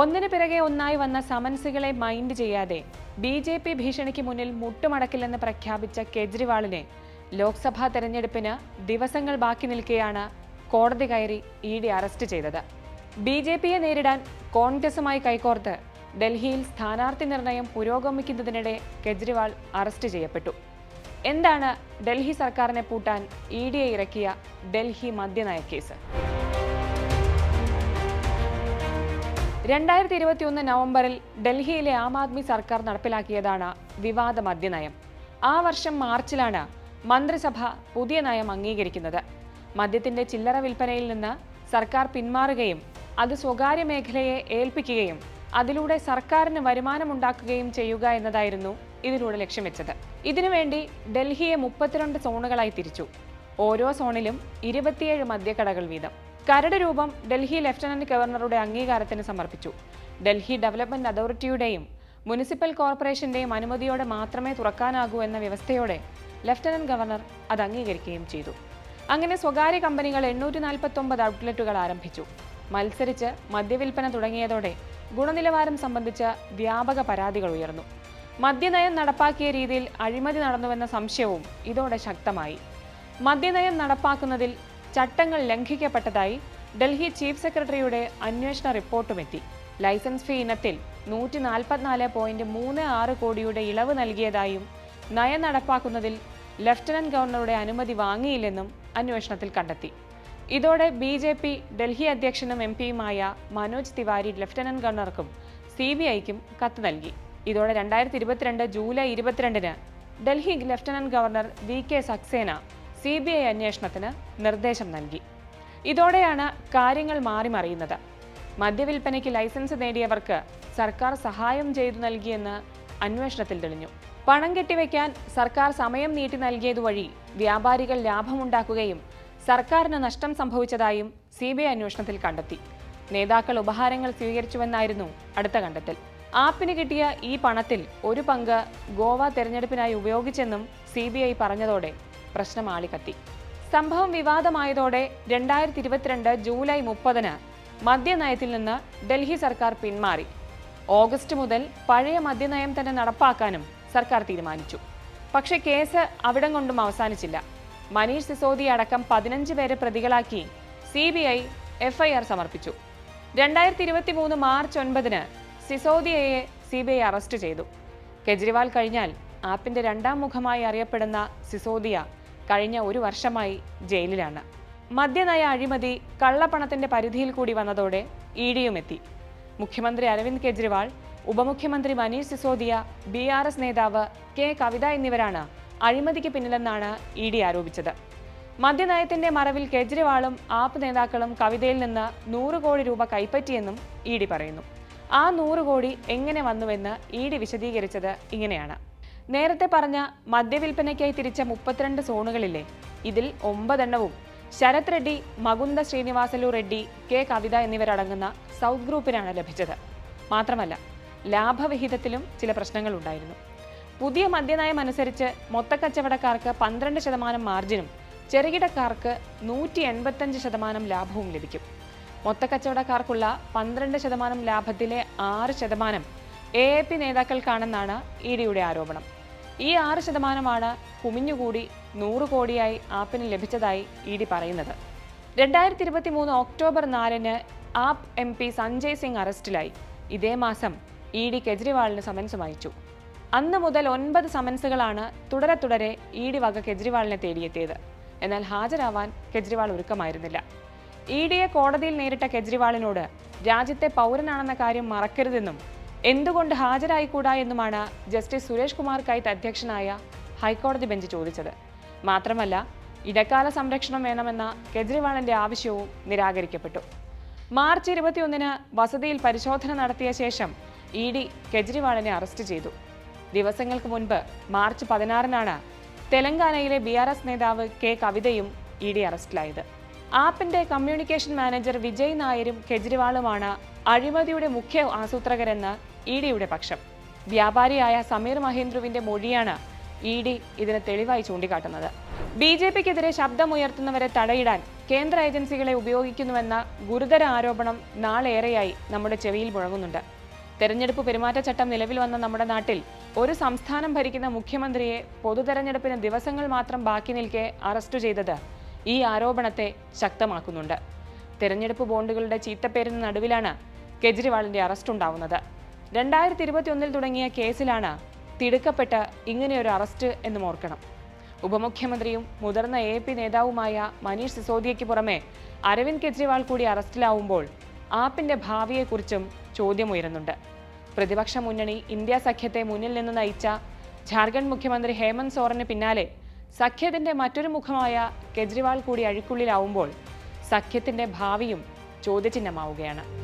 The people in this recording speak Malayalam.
ഒന്നിനു പിറകെ ഒന്നായി വന്ന സമൻസുകളെ മൈൻഡ് ചെയ്യാതെ ബി ജെ പി ഭീഷണിക്ക് മുന്നിൽ മുട്ടുമടക്കില്ലെന്ന് പ്രഖ്യാപിച്ച കെജ്രിവാളിനെ ലോക്സഭാ തെരഞ്ഞെടുപ്പിന് ദിവസങ്ങൾ ബാക്കി നിൽക്കെയാണ് കോടതി കയറി ഇ ഡി അറസ്റ്റ് ചെയ്തത്. ബി ജെ പിയെ നേരിടാൻ കോൺഗ്രസുമായി കൈകോർത്ത് ഡൽഹിയിൽ സ്ഥാനാർത്ഥി നിർണയം പുരോഗമിക്കുന്നതിനിടെ കെജ്രിവാൾ അറസ്റ്റ് ചെയ്യപ്പെട്ടു. എന്താണ് ഡൽഹി സർക്കാരിനെ പൂട്ടാൻ ഇ ഡിയെ ഇറക്കിയ ഡൽഹി മദ്യനയ കേസ് രണ്ടായിരത്തി ഇരുപത്തിയൊന്ന് നവംബറിൽ ഡൽഹിയിലെ ആം ആദ്മി സർക്കാർ നടപ്പിലാക്കിയതാണ് വിവാദ മദ്യനയം. ആ വർഷം മാർച്ചിലാണ് മന്ത്രിസഭ പുതിയ നയം അംഗീകരിക്കുന്നത്. മദ്യത്തിന്റെ ചില്ലറ വിൽപ്പനയിൽ നിന്ന് സർക്കാർ പിന്മാറുകയും അത് സ്വകാര്യ മേഖലയെ ഏൽപ്പിക്കുകയും അതിലൂടെ സർക്കാരിന് വരുമാനമുണ്ടാക്കുകയും ചെയ്യുക എന്നതായിരുന്നു ഇതിലൂടെ ലക്ഷ്യം വെച്ചത്. ഇതിനുവേണ്ടി ഡൽഹിയെ മുപ്പത്തിരണ്ട് സോണുകളായി തിരിച്ചു. ഓരോ സോണിലും ഇരുപത്തിയേഴ് മദ്യക്കടകൾ വീതം. കരട് രൂപം ഡൽഹി ലഫ്റ്റനന്റ് ഗവർണറുടെ അംഗീകാരത്തിന് സമർപ്പിച്ചു. ഡൽഹി ഡെവലപ്മെന്റ് അതോറിറ്റിയുടെയും മുനിസിപ്പൽ കോർപ്പറേഷന്റെയും അനുമതിയോടെ മാത്രമേ തുറക്കാനാകൂ എന്ന വ്യവസ്ഥയോടെ ലഫ്റ്റനന്റ് ഗവർണർ അത് അംഗീകരിക്കുകയും ചെയ്തു. അങ്ങനെ സ്വകാര്യ കമ്പനികൾ എണ്ണൂറ്റി നാൽപ്പത്തൊമ്പത് ഔട്ട്ലെറ്റുകൾ ആരംഭിച്ചു. മത്സരിച്ച് മദ്യവിൽപ്പന തുടങ്ങിയതോടെ ഗുണനിലവാരം സംബന്ധിച്ച വ്യാപക പരാതികൾ ഉയർന്നു. മദ്യനയം നടപ്പാക്കിയ രീതിയിൽ അഴിമതി നടന്നുവെന്ന സംശയവും ഇതോടെ ശക്തമായി. മദ്യനയം നടപ്പാക്കുന്നതിൽ ചട്ടങ്ങൾ ലംഘിക്കപ്പെട്ടതായി ഡൽഹി ചീഫ് സെക്രട്ടറിയുടെ അന്വേഷണ റിപ്പോർട്ടുമെത്തി. ലൈസൻസ് ഫീ ഇനത്തിൽ നൂറ്റി നാൽപ്പത്തിനാല് പോയിന്റ് മൂന്ന് ആറ് കോടിയുടെ ഇളവ് നൽകിയതായും നയം നടപ്പാക്കുന്നതിൽ ലഫ്റ്റനന്റ് ഗവർണറുടെ അനുമതി വാങ്ങിയില്ലെന്നും അന്വേഷണത്തിൽ കണ്ടെത്തി. ഇതോടെ ബി ജെ പി ഡൽഹി അധ്യക്ഷനും എം പിയുമായ മനോജ് തിവാരി ലഫ്റ്റനന്റ് ഗവർണർക്കും സി ബി ഐക്കും കത്ത് നൽകി. ഇതോടെ രണ്ടായിരത്തി ഇരുപത്തിരണ്ട് ജൂലൈ ഇരുപത്തിരണ്ടിന് Delhi lieutenant governor V K Saxena C B I അന്വേഷണത്തിന് നിർദ്ദേശം നൽകി. ഇതോടെയാണ് കാര്യങ്ങൾ മാറിമറിയുന്നത് മദ്യവിൽപ്പനയ്ക്ക് ലൈസൻസ് നേടിയവർക്ക് സർക്കാർ സഹായം ചെയ്തു നൽകിയെന്ന് അന്വേഷണത്തിൽ തെളിഞ്ഞു. പണം കെട്ടിവെക്കാൻ സർക്കാർ സമയം നീട്ടി നൽകിയതുവഴി വ്യാപാരികൾ ലാഭമുണ്ടാക്കുകയും സർക്കാരിന് നഷ്ടം സംഭവിച്ചതായും സി ബി ഐ അന്വേഷണത്തിൽ കണ്ടെത്തി. നേതാക്കൾ ഉപഹാരങ്ങൾ സ്വീകരിച്ചുവെന്നായിരുന്നു അടുത്ത കണ്ടെത്തൽ. ആപ്പിന് കിട്ടിയ ഈ പണത്തിൽ ഒരു പങ്ക് ഗോവ തെരഞ്ഞെടുപ്പിനായി ഉപയോഗിച്ചെന്നും സി പറഞ്ഞതോടെ പ്രശ്നം ആളിക്കത്തി സംഭവം വിവാദമായതോടെ രണ്ടായിരത്തി ഇരുപത്തിരണ്ട് ജൂലൈ മുപ്പതിന് മദ്യനയത്തിൽ നിന്ന് ഡൽഹി സർക്കാർ പിന്മാറി. ഓഗസ്റ്റ് മുതൽ പഴയ മദ്യനയം തന്നെ നടപ്പാക്കാനും സർക്കാർ തീരുമാനിച്ചു. പക്ഷെ കേസ് അവിടം കൊണ്ടും അവസാനിച്ചില്ല. മനീഷ് സിസോദി അടക്കം പതിനഞ്ച് പേരെ പ്രതികളാക്കി സി ബി ഐ എഫ്ഐആർ സമർപ്പിച്ചു. രണ്ടായിരത്തി ഇരുപത്തി മൂന്ന് മാർച്ച് ഒൻപതിന് സിസോദിയയെ സി ബി ഐ അറസ്റ്റ് ചെയ്തു. കെജ്രിവാൾ കഴിഞ്ഞാൽ ആപ്പിന്റെ രണ്ടാം മുഖമായി അറിയപ്പെടുന്ന സിസോദിയ കഴിഞ്ഞ ഒരു വർഷമായി ജയിലിലാണ്. മദ്യനയ അഴിമതി കള്ളപ്പണത്തിന്റെ പരിധിയിൽ കൂടി വന്നതോടെ ഇ ഡിയും എത്തി. മുഖ്യമന്ത്രി അരവിന്ദ് കെജ്രിവാൾ ഉപമുഖ്യമന്ത്രി Manish Sisodia B R S നേതാവ് കെ കവിത എന്നിവരാണ് അഴിമതിക്ക് പിന്നിലെന്നാണ് ഇ ഡി ആരോപിച്ചത്. മദ്യനയത്തിന്റെ മറവിൽ കെജ്രിവാളും ആപ്പ് നേതാക്കളും കവിതയിൽ നിന്ന് നൂറ് കോടി രൂപ കൈപ്പറ്റിയെന്നും ഇ ഡി പറയുന്നു. ആ നൂറ് കോടി എങ്ങനെ വന്നുവെന്ന് ഇ ഡി വിശദീകരിച്ചത് ഇങ്ങനെയാണ്. നേരത്തെ പറഞ്ഞ മദ്യവിൽപ്പനയ്ക്കായി തിരിച്ച മുപ്പത്തിരണ്ട് സോണുകളില്ലേ? ഇതിൽ ഒമ്പതെണ്ണവും ശരത് റെഡ്ഡി മകുന്ദ ശ്രീനിവാസലു റെഡ്ഡി കെ കവിത എന്നിവരടങ്ങുന്ന സൗത്ത് ഗ്രൂപ്പിനാണ് ലഭിച്ചത്. മാത്രമല്ല ലാഭവിഹിതത്തിലും ചില പ്രശ്നങ്ങൾ ഉണ്ടായിരുന്നു പുതിയ മദ്യനയം അനുസരിച്ച് മൊത്തക്കച്ചവടക്കാർക്ക് പന്ത്രണ്ട് ശതമാനം മാർജിനും ചെറുകിടക്കാർക്ക് നൂറ്റി എൺപത്തഞ്ച് ശതമാനം ലാഭവും ലഭിക്കും. മൊത്തക്കച്ചവടക്കാർക്കുള്ള പന്ത്രണ്ട് ശതമാനം ലാഭത്തിലെ ആറ് ശതമാനം എ എ പി നേതാക്കൾക്കാണെന്നാണ് ഇ ഡിയുടെ ആരോപണം. ഈ ആറ് ശതമാനമാണ് കുമിഞ്ഞുകൂടി നൂറ് കോടിയായി ആപ്പിന് ലഭിച്ചതായി ഇ ഡി പറയുന്നത്. രണ്ടായിരത്തി ഇരുപത്തി മൂന്ന് ഒക്ടോബർ നാലിന് AAP M P Sanjay Singh അറസ്റ്റിലായി. ഇതേ മാസം ഇ ഡി കെജ്രിവാളിന് സമൻസ് വായിച്ചു. അന്ന് മുതൽ ഒൻപത് സമൻസുകളാണ് തുടരെ തുടരെ ഇ ഡി വക കെജ്രിവാളിനെ തേടിയെത്തിയത്. എന്നാൽ ഹാജരാവാൻ കെജ്രിവാൾ ഒരുക്കമായിരുന്നില്ല. ഇ ഡിയെ കോടതിയിൽ നേരിട്ട കെജ്രിവാളിനോട് രാജ്യത്തെ പൗരനാണെന്ന കാര്യം മറക്കരുതെന്നും എന്തുകൊണ്ട് ഹാജരായിക്കൂടാ എന്നുമാണ് ജസ്റ്റിസ് സുരേഷ് കുമാർ കൈത്ത് അധ്യക്ഷനായ ഹൈക്കോടതി ബെഞ്ച് ചോദിച്ചത്. മാത്രമല്ല ഇടക്കാല സംരക്ഷണം വേണമെന്ന കെജ്രിവാളിന്റെ ആവശ്യവും നിരാകരിക്കപ്പെട്ടു. മാർച്ച് ഇരുപത്തിയൊന്നിന് വസതിയിൽ പരിശോധന നടത്തിയ ശേഷം ഇ ഡി കെജ്രിവാളിനെ അറസ്റ്റ് ചെയ്തു. ദിവസങ്ങൾക്ക് മുൻപ് മാർച്ച് പതിനാറിനാണ് തെലങ്കാനയിലെ ബി ആർ എസ് നേതാവ് കെ കവിതയും ഇ ഡി അറസ്റ്റിലായത്. ആപ്പിന്റെ കമ്മ്യൂണിക്കേഷൻ മാനേജർ വിജയ് നായരും കെജ്രിവാളുമാണ് അഴിമതിയുടെ മുഖ്യ ആസൂത്രകരെന്ന് ഇ ഡിയുടെ പക്ഷം. വ്യാപാരിയായ സമീർ മഹേന്ദ്രുവിന്റെ മൊഴിയാണ് ഇ ഡി ഇതിന് തെളിവായി ചൂണ്ടിക്കാട്ടുന്നത്. ബി ജെ പിക്കെതിരെ ശബ്ദമുയർത്തുന്നവരെ തടയിടാൻ കേന്ദ്ര ഏജൻസികളെ ഉപയോഗിക്കുന്നുവെന്ന ഗുരുതര ആരോപണം നാളേറെയായി നമ്മുടെ ചെവിയിൽ മുഴങ്ങുന്നുണ്ട്. തെരഞ്ഞെടുപ്പ് പെരുമാറ്റച്ചട്ടം നിലവിൽ വന്ന നമ്മുടെ നാട്ടിൽ ഒരു സംസ്ഥാനം ഭരിക്കുന്ന മുഖ്യമന്ത്രിയെ പൊതുതെരഞ്ഞെടുപ്പിന് ദിവസങ്ങൾ മാത്രം ബാക്കി നിൽക്കെ അറസ്റ്റ് ചെയ്തത് ഈ ആരോപണത്തെ ശക്തമാക്കുന്നുണ്ട്. തെരഞ്ഞെടുപ്പ് ബോണ്ടുകളുടെ ചീത്തപ്പേരിന് നടുവിലാണ് കെജ്രിവാളിന്റെ അറസ്റ്റ് ഉണ്ടാവുന്നത്. രണ്ടായിരത്തി ഇരുപത്തിയൊന്നിൽ തുടങ്ങിയ കേസിലാണ് തിടുക്കപ്പെട്ട ഇങ്ങനെയൊരു അറസ്റ്റ് എന്ന് ഓർക്കണം. ഉപമുഖ്യമന്ത്രിയും മുതിർന്ന എ പി നേതാവുമായ മനീഷ് സിസോദിയയ്ക്ക് പുറമെ അരവിന്ദ് കെജ്രിവാൾ കൂടി അറസ്റ്റിലാവുമ്പോൾ ആപ്പിന്റെ ഭാവിയെക്കുറിച്ചും ചോദ്യമുയരുന്നുണ്ട്. പ്രതിപക്ഷ മുന്നണി ഇന്ത്യ സഖ്യത്തെ മുന്നിൽ നിന്ന് നയിച്ച ജാർഖണ്ഡ് മുഖ്യമന്ത്രി ഹേമന്ത് സോറന് പിന്നാലെ സഖ്യത്തിന്റെ മറ്റൊരു മുഖമായ കെജ്രിവാൾ കൂടി അഴിക്കുള്ളിലാവുമ്പോൾ സഖ്യത്തിന്റെ ഭാവിയും ചോദ്യചിഹ്നമാവുകയാണ്.